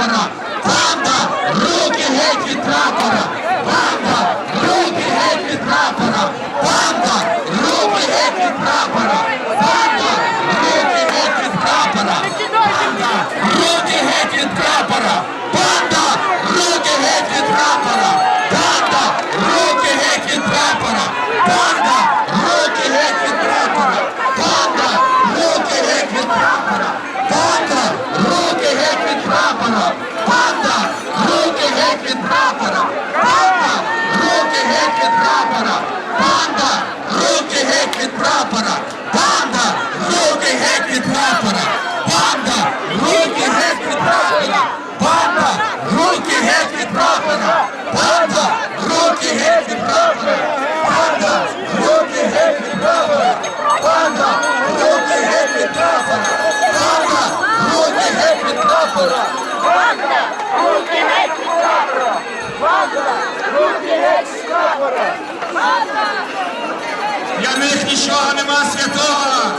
আপনারা Вагула! Вагула! Руки геть від прапора! Вагула! Руки геть з прапора! Для них нічого нема святого!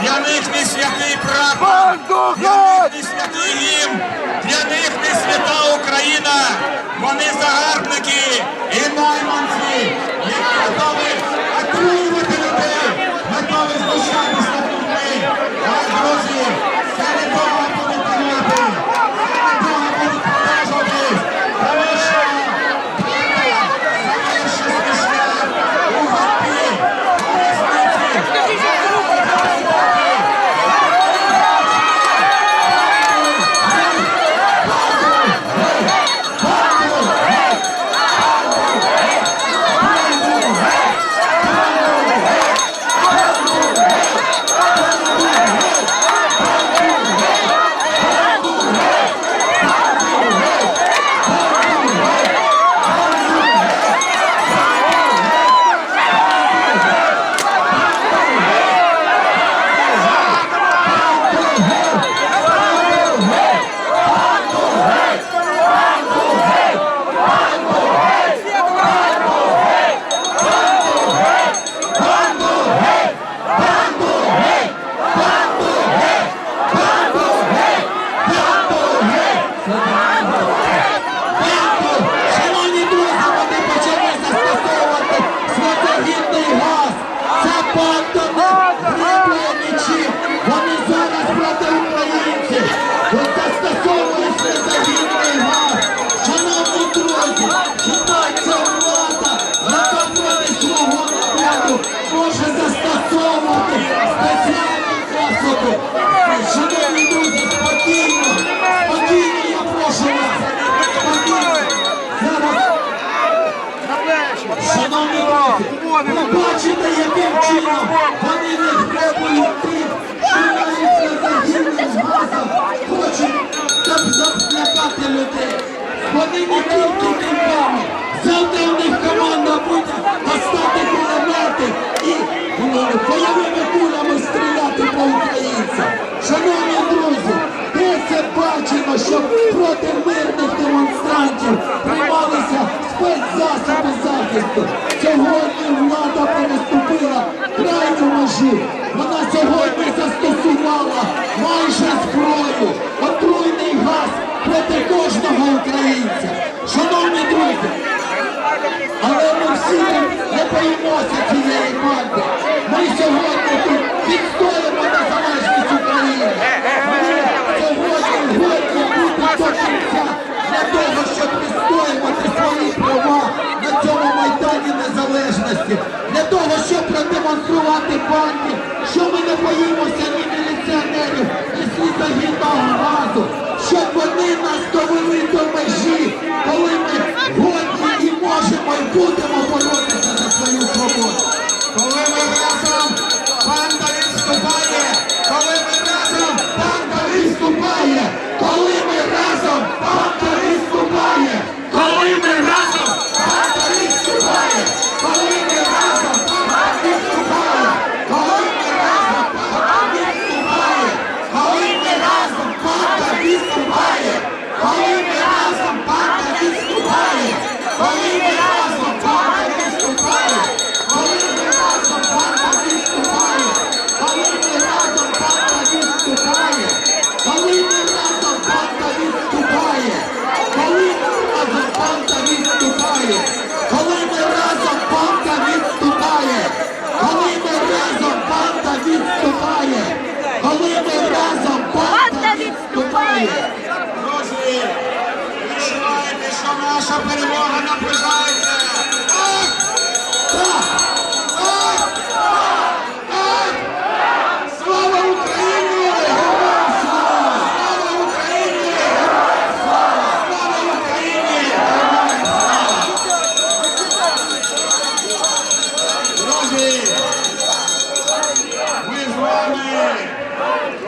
Для них не святий прапор! Для них не святий їм, Для них не свята Україна! Вони загарбники! Ви бачите, яким чином вони не гребують тим, що навіть на загінним газом хочуть зап- заплякати людей. Вони не тільки кінками. Завтра в них команда буде достати кулемети і ну, бойовими кулями стріляти по українцям. Шановні друзі, де це бачено, що проти мирних демонстрантів крайню. Вона сьогодні застосувала майже зброю, отруйний газ проти кожного українця. Шановні друзі, але ми всі не боїмося цієї банди. Ми сьогодні тут відстоїмо незалежність України. Ми сьогодні годні бути до кінця для того, щоб відстоювати свої права на цьому майдані незалежності, продемонструвати панки, що ми не боїмося